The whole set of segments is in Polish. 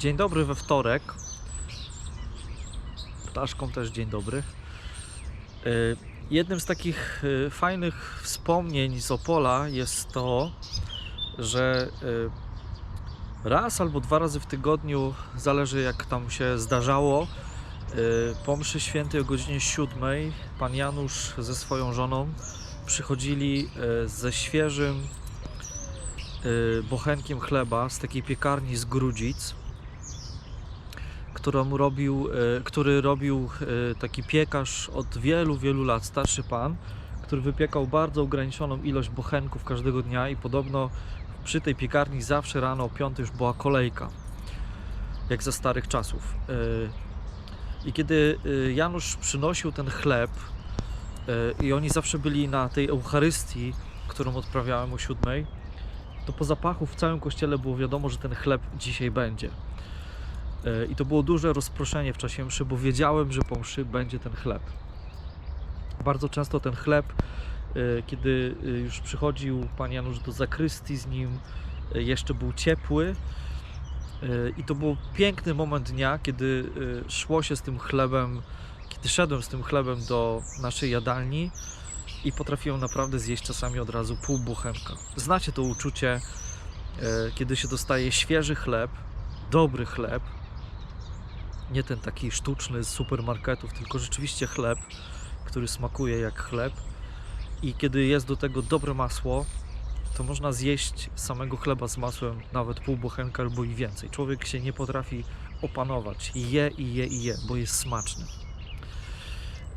Dzień dobry we wtorek. Ptaszkom też dzień dobry. Y, Jednym z takich y, fajnych wspomnień z Opola jest to, że y, raz albo dwa razy w tygodniu, zależy jak tam się zdarzało, po mszy świętej o godzinie 7 pan Janusz ze swoją żoną przychodzili ze świeżym bochenkiem chleba z takiej piekarni z Grudzic, którą robił, y, który robił y, taki piekarz od wielu, wielu lat, starszy pan, który wypiekał bardzo ograniczoną ilość bochenków każdego dnia i podobno przy tej piekarni zawsze rano o 5 już była kolejka, jak za starych czasów. Y, I kiedy Janusz przynosił ten chleb i oni zawsze byli na tej Eucharystii, którą odprawiałem o siódmej, to po zapachu w całym kościele było wiadomo, że ten chleb dzisiaj będzie. E, I to było duże rozproszenie w czasie mszy, bo wiedziałem, że po mszy będzie ten chleb. Bardzo często ten chleb, e, kiedy e, już przychodził Pan Janusz do zakrystii z nim, jeszcze był ciepły. I to był piękny moment dnia, kiedy szło się z tym chlebem, kiedy szedłem z tym chlebem do naszej jadalni i potrafiłem naprawdę zjeść czasami od razu pół buchenka. Znacie to uczucie, kiedy się dostaje świeży chleb, dobry chleb, nie ten taki sztuczny z supermarketów, tylko rzeczywiście chleb, który smakuje jak chleb. I kiedy jest do tego dobre masło, to można zjeść samego chleba z masłem nawet pół bochenka albo i więcej. Człowiek się nie potrafi opanować. Je, i je, i je, bo jest smaczny.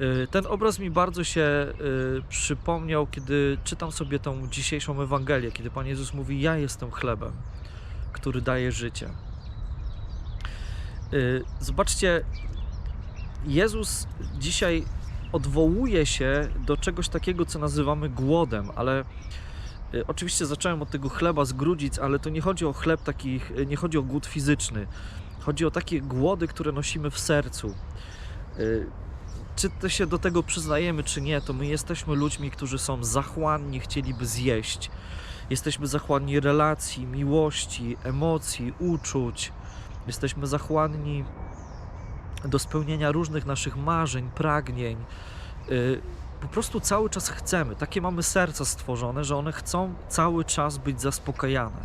Y, Ten obraz mi bardzo się y, przypomniał, kiedy czytam sobie tą dzisiejszą Ewangelię, kiedy Pan Jezus mówi: Ja jestem chlebem, który daje życie. Y, Zobaczcie, Jezus dzisiaj odwołuje się do czegoś takiego, co nazywamy głodem, ale y, oczywiście zacząłem od tego chleba z grudzic, ale to nie chodzi o chleb takich, y, nie chodzi o głód fizyczny. Chodzi o takie głody, które nosimy w sercu. Czy to się do tego przyznajemy, czy nie, to my jesteśmy ludźmi, którzy są zachłanni, chcieliby zjeść. Jesteśmy zachłanni relacji, miłości, emocji, uczuć. Jesteśmy zachłanni do spełnienia różnych naszych marzeń, pragnień. Y, Po prostu cały czas chcemy. Takie mamy serca stworzone, że one chcą cały czas być zaspokajane.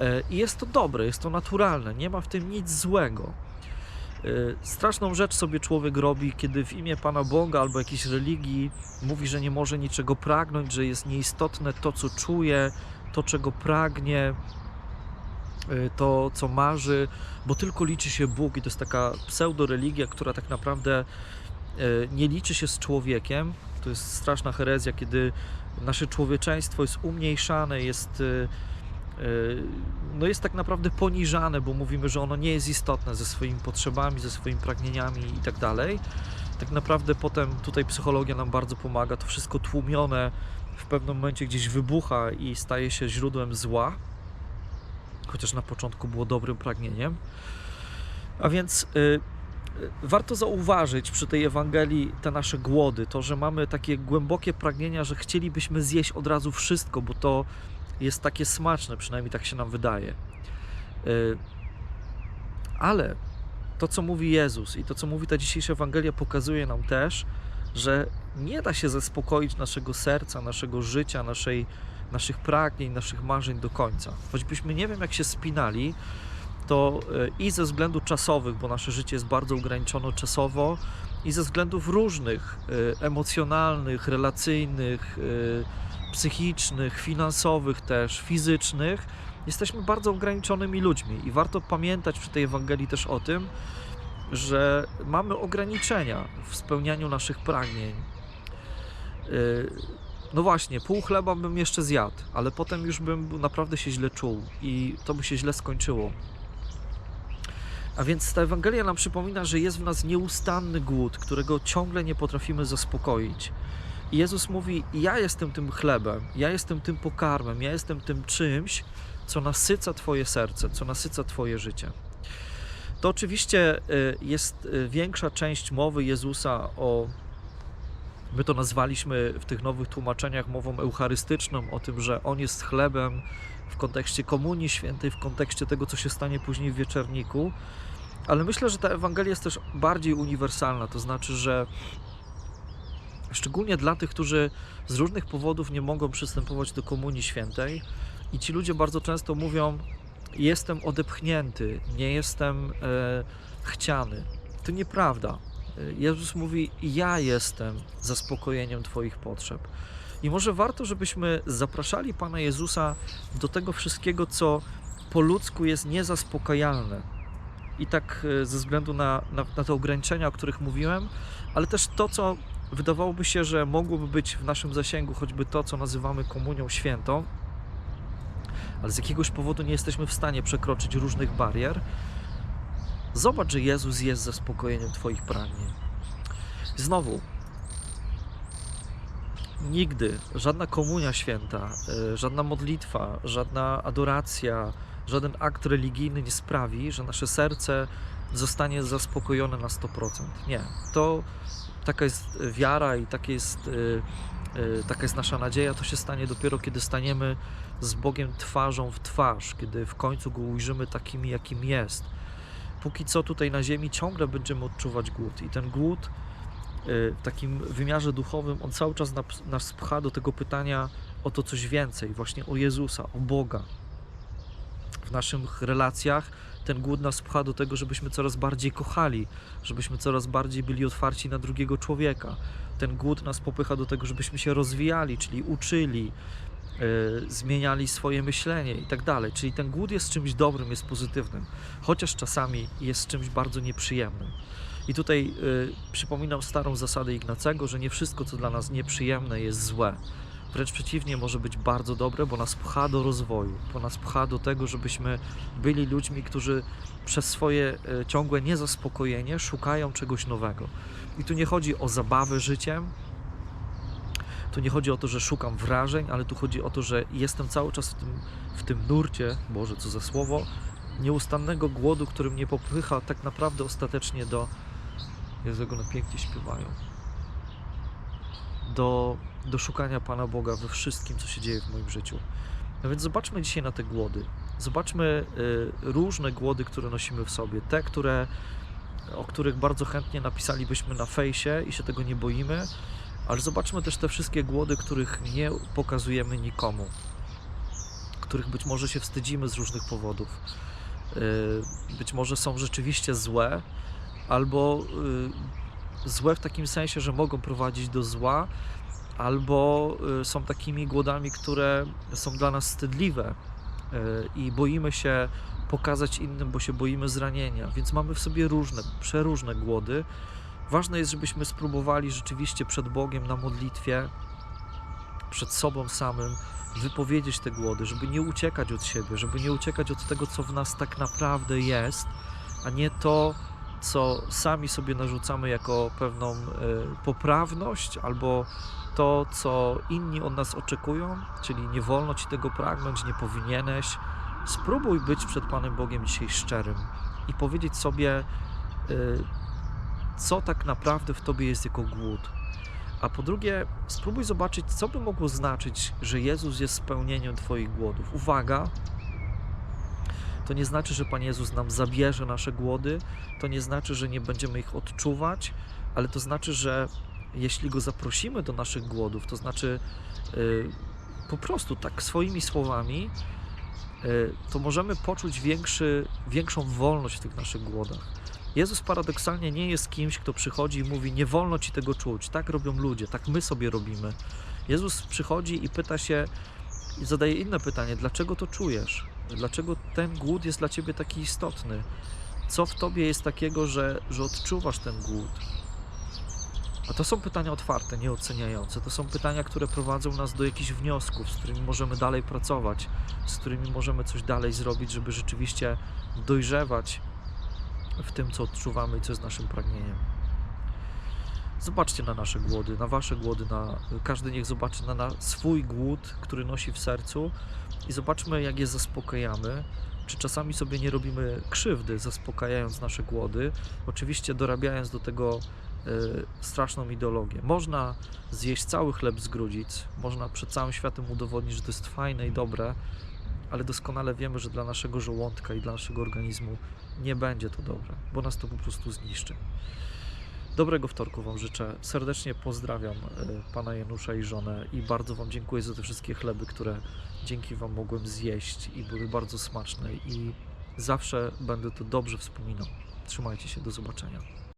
Y, I jest to dobre, jest to naturalne, nie ma w tym nic złego. Y, Straszną rzecz sobie człowiek robi, kiedy w imię Pana Boga albo jakiejś religii mówi, że nie może niczego pragnąć, że jest nieistotne to, co czuje, to, czego pragnie, to, co marzy, bo tylko liczy się Bóg i to jest taka pseudo-religia, która tak naprawdę y, nie liczy się z człowiekiem. To jest straszna herezja, kiedy nasze człowieczeństwo jest umniejszane, jest, y, y, no jest tak naprawdę poniżane, bo mówimy, że ono nie jest istotne ze swoimi potrzebami, ze swoimi pragnieniami i tak dalej. Tak naprawdę potem tutaj psychologia nam bardzo pomaga, to wszystko tłumione w pewnym momencie gdzieś wybucha i staje się źródłem zła chociaż na początku było dobrym pragnieniem. A więc y, y, warto zauważyć przy tej Ewangelii te nasze głody, to, że mamy takie głębokie pragnienia, że chcielibyśmy zjeść od razu wszystko, bo to jest takie smaczne, przynajmniej tak się nam wydaje. Y, ale to, co mówi Jezus i to, co mówi ta dzisiejsza Ewangelia, pokazuje nam też, że nie da się zaspokoić naszego serca, naszego życia, naszej naszych pragnień, naszych marzeń do końca. Choćbyśmy nie wiem, jak się spinali, to e, i ze względów czasowych, bo nasze życie jest bardzo ograniczone czasowo, i ze względów różnych, e, emocjonalnych, relacyjnych, e, psychicznych, finansowych też, fizycznych, jesteśmy bardzo ograniczonymi ludźmi i warto pamiętać przy tej Ewangelii też o tym, że mamy ograniczenia w spełnianiu naszych pragnień. No właśnie, pół chleba bym jeszcze zjadł, ale potem już bym naprawdę się źle czuł i to by się źle skończyło. A więc ta Ewangelia nam przypomina, że jest w nas nieustanny głód, którego ciągle nie potrafimy zaspokoić. I Jezus mówi: Ja jestem tym chlebem, ja jestem tym pokarmem, ja jestem tym czymś, co nasyca Twoje serce, co nasyca Twoje życie. To oczywiście y, jest y, większa część mowy Jezusa o My to nazwaliśmy w tych nowych tłumaczeniach mową eucharystyczną, o tym, że On jest chlebem w kontekście Komunii Świętej, w kontekście tego, co się stanie później w wieczorniku. Ale myślę, że ta Ewangelia jest też bardziej uniwersalna, to znaczy, że szczególnie dla tych, którzy z różnych powodów nie mogą przystępować do Komunii Świętej, i ci ludzie bardzo często mówią: Jestem odepchnięty, nie jestem e, chciany. To nieprawda. Jezus mówi: Ja jestem zaspokojeniem Twoich potrzeb. I może warto, żebyśmy zapraszali Pana Jezusa do tego wszystkiego, co po ludzku jest niezaspokajalne. I tak e, ze względu na, na, na te ograniczenia, o których mówiłem, ale też to, co wydawałoby się, że mogłoby być w naszym zasięgu, choćby to, co nazywamy komunią świętą, ale z jakiegoś powodu nie jesteśmy w stanie przekroczyć różnych barier. Zobacz, że Jezus jest zaspokojeniem Twoich pragnień. Znowu, nigdy żadna komunia święta, e, żadna modlitwa, żadna adoracja, żaden akt religijny nie sprawi, że nasze serce zostanie zaspokojone na 100%. Nie. To taka jest wiara i jest, e, e, taka jest nasza nadzieja. To się stanie dopiero, kiedy staniemy z Bogiem twarzą w twarz, kiedy w końcu go ujrzymy takimi, jakim jest. Póki co tutaj na ziemi ciągle będziemy odczuwać głód i ten głód y, w takim wymiarze duchowym, on cały czas nas- pcha do tego pytania o to coś więcej, właśnie o Jezusa, o Boga. W naszych relacjach ten głód nas pcha do tego, żebyśmy coraz bardziej kochali, żebyśmy coraz bardziej byli otwarci na drugiego człowieka. Ten głód nas popycha do tego, żebyśmy się rozwijali, czyli uczyli, zmieniali swoje myślenie i tak dalej. Czyli ten głód jest czymś dobrym, jest pozytywnym, chociaż czasami jest czymś bardzo nieprzyjemnym. I tutaj y, przypominam starą zasadę Ignacego, że nie wszystko, co dla nas nieprzyjemne, jest złe. Wręcz przeciwnie, może być bardzo dobre, bo nas pcha do rozwoju, bo nas pcha do tego, żebyśmy byli ludźmi, którzy przez swoje y, ciągłe niezaspokojenie szukają czegoś nowego. I tu nie chodzi o zabawę życiem, tu nie chodzi o to, że szukam wrażeń, ale tu chodzi o to, że jestem cały czas w tym, w tym nurcie, Boże, co za słowo, nieustannego głodu, który mnie popycha tak naprawdę ostatecznie do. Jezu, jak one pięknie śpiewają. Do, do szukania Pana Boga we wszystkim, co się dzieje w moim życiu. No więc zobaczmy dzisiaj na te głody. Zobaczmy y, różne głody, które nosimy w sobie. Te, które, o których bardzo chętnie napisalibyśmy na fejsie i się tego nie boimy, ale zobaczmy też te wszystkie głody, których nie pokazujemy nikomu, których być może się wstydzimy z różnych powodów. Yy, Być może są rzeczywiście złe, albo yy, złe w takim sensie, że mogą prowadzić do zła, albo yy, są takimi głodami, które są dla nas wstydliwe i boimy się pokazać innym, bo się boimy zranienia. Więc mamy w sobie różne, przeróżne głody. Ważne jest, żebyśmy spróbowali rzeczywiście przed Bogiem na modlitwie, przed sobą samym, wypowiedzieć te głody, żeby nie uciekać od siebie, żeby nie uciekać od tego, co w nas tak naprawdę jest, a nie to, co sami sobie narzucamy jako pewną e, poprawność albo to, co inni od nas oczekują, czyli nie wolno ci tego pragnąć, nie powinieneś. Spróbuj być przed Panem Bogiem dzisiaj szczerym i powiedzieć sobie, e, co tak naprawdę w tobie jest jako głód. A po drugie, spróbuj zobaczyć, co by mogło znaczyć, że Jezus jest spełnieniem Twoich głodów. Uwaga! To nie znaczy, że Pan Jezus nam zabierze nasze głody, to nie znaczy, że nie będziemy ich odczuwać, ale to znaczy, że jeśli Go zaprosimy do naszych głodów, to znaczy yy, po prostu tak swoimi słowami, yy, to możemy poczuć większy, większą wolność w tych naszych głodach. Jezus paradoksalnie nie jest kimś, kto przychodzi i mówi: Nie wolno ci tego czuć. Tak robią ludzie, tak my sobie robimy. Jezus przychodzi i pyta się, i zadaje inne pytanie: Dlaczego to czujesz? Dlaczego ten głód jest dla ciebie taki istotny? Co w tobie jest takiego, że, że odczuwasz ten głód? A to są pytania otwarte, nieoceniające. To są pytania, które prowadzą nas do jakichś wniosków, z którymi możemy dalej pracować, z którymi możemy coś dalej zrobić, żeby rzeczywiście dojrzewać w tym, co odczuwamy i co jest naszym pragnieniem. Zobaczcie na nasze głody, na wasze głody, na, każdy niech zobaczy na, na swój głód, który nosi w sercu i zobaczmy, jak je zaspokajamy. Czy czasami sobie nie robimy krzywdy, zaspokajając nasze głody, oczywiście dorabiając do tego e, straszną ideologię. Można zjeść cały chleb z grudzic, można przed całym światem udowodnić, że to jest fajne i dobre, ale doskonale wiemy, że dla naszego żołądka i dla naszego organizmu nie będzie to dobre, bo nas to po prostu zniszczy. Dobrego wtorku Wam życzę. Serdecznie pozdrawiam e, Pana Janusza i żonę i bardzo Wam dziękuję za te wszystkie chleby, które dzięki Wam mogłem zjeść i były bardzo smaczne i zawsze będę to dobrze wspominał. Trzymajcie się, do zobaczenia.